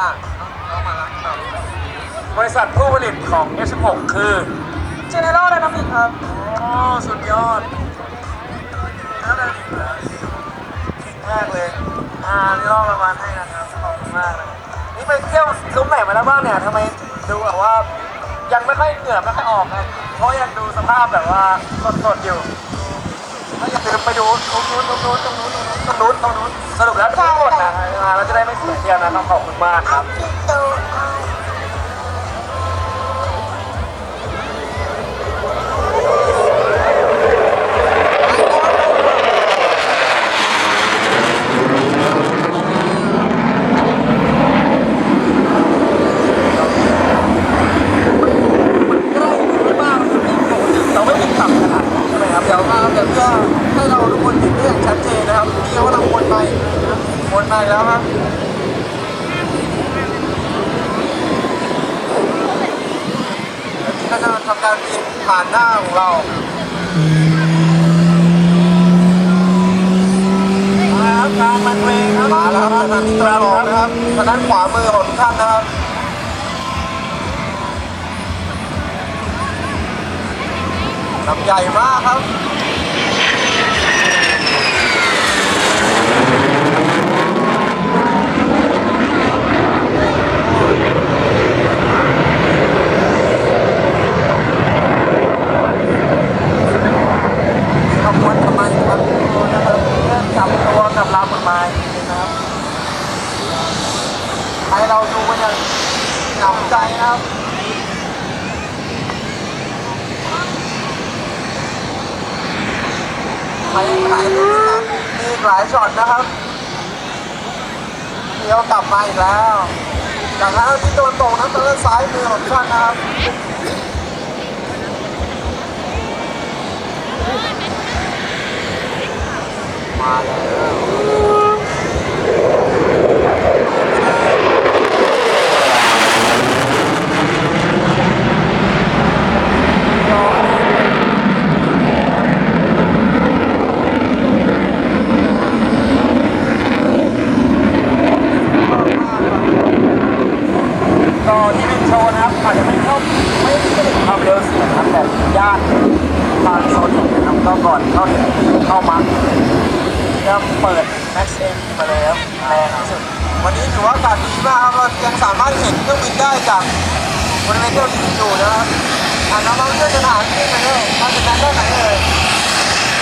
อะเอามาแล้วครับบริษัทผู้ผลิตของ S16 คือ General Dynamics ครับ โอ้สุดยอดแล้วได้อีกแล้วเก่งมากเลย อ่า นี่รอบประมาณให้นะครับขอบคุณมากเลยนี่ไปเที่ยวซุ้มไหนมาแล้วบ้างเนี่ยทำไมดูแบบว่า ยังไม่ค่อยเหงื่อไม่ค่อยออกนะเพราะยังดูสภาพแบบว่าสดๆอยู่ถ้าอยากจะไปดูตรงนู้นตรงนู้นตรงนู้น ตรงนู้นตรงนู้นสรุปแล้วทั้งหมดนะเราจะได้ไม่เสียเที่ยวนะต้องขอบคุณมากครับเรา วนไปแล้วครับแล้วนี่ก็จะทำการบินผ่านหน้าของเรามาครับกลางมันเวงครับมาแล้วครับทางที่ตรงออกนะครับทางด้านขวามือของทุกท่านนะครับลำใหญ่มากครับ ขบวนทำไมครับนะครับเริ่มจับตัวกับราวกฎหมายนะครับ ให้เราดูกันอย่าง หนำใจนะครับไปหลายมีหลายช็อตนะครับเดี๋ยวกลับมาอีกแล้ว จากนั้นที่โดนตกนั้นทางด้านซ้ายมือของท่านนะครับมาแล้วก็ที่เป็นโชว์นะครับอาจจะไม่เข้าไม่ไม่ได้ความเร็วเสียง นะครับแต่ย่านทางโซนนึ่งนะครับก็ก่อนเข้าเข้ามาก็เปิดแม็กซ์เลยครับแรงที่สุดวันนี้ถือว่าอากาศดีมากครับเรายังสามารถเห็นเครื่องบินได้จากบริเวณที่เราอยู่นะครับอ่าน้องๆเพื่อนจะถามที่ไหนเอ่ยมาจากด้านไหนเลย